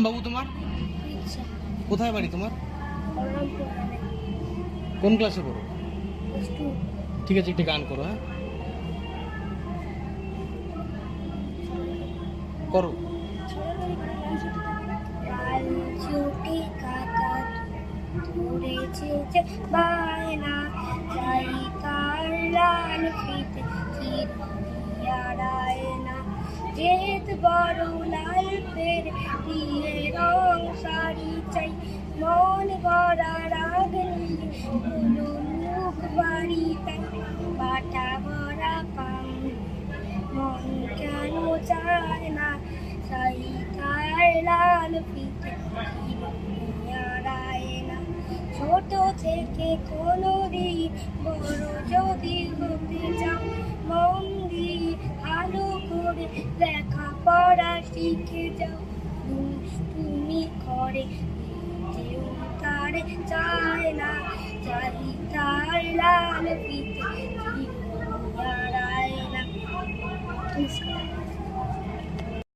বাবু তোমার? কোথায় বাড়ি তোমার? কোন ক্লাসে পড়ো? ঠিক আছে, একটি গান করো হ্যাঁ? করো। বায়না চাই তার লাল ফিতে চিরায় না জেদ বড় লাল ফের মুখ বাড়ি তাই বাটা ভরা পাম মন কেন চায় না সাই লাল হারায় না ছোট থেকে কোনো দিন বড় যদি হতে চাও মন করে লেখাপড়া শিখে যাও দুষ্টুমি করে কেউ চায় না। তার